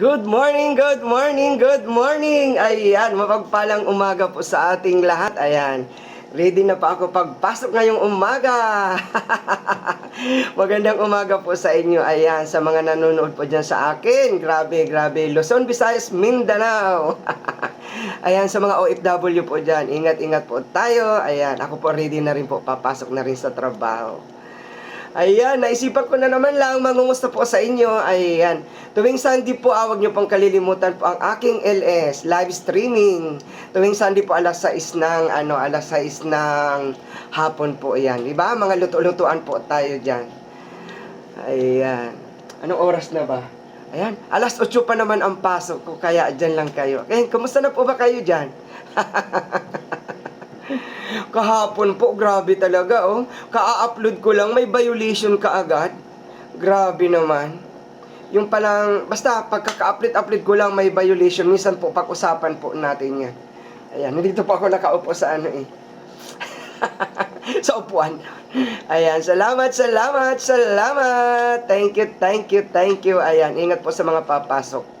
Good morning, good morning, good morning. Ayan, mapagpalang umaga po sa ating lahat. Ayan. Ready na pa ako pagpasok ngayong umaga. Magandang umaga po sa inyo. Ayan, sa mga nanonood po dyan sa akin. Grabe, grabe. Luzon, Visayas, Mindanao. Ayan, sa mga OFW po dyan. Ingat-ingat po tayo. Ayan, ako po ready na rin po. Papasok na rin sa trabaho. Ayan, naisipan ko na naman lang mangumusta po sa inyo. Ayan, tuwing Sunday po, awag nyo pong kalilimutan po ang aking LS, live streaming. Tuwing Sunday po, alas 6 ng, ano, alas 6 ng hapon po yan. Diba? Mga luto-lutuan po tayo dyan. Ayan. Anong oras na ba? Ayan, alas 8 pa naman ang pasok ko, kaya dyan lang kayo. Ayan, kumusta na po ba kayo dyan? Kahapon po, grabe talaga, oh. Ka-upload ko lang, may violation ka agad. Grabe naman. Yung palang, basta pagkaka-upload-upload ko lang, may violation. Minsan po, pag-usapan po natin yan. Ayan, nandito po ako nakaupo sa ano eh. sa upuan. Ayan, salamat, salamat, salamat. Thank you, thank you, thank you. Ayan, ingat po sa mga papasok.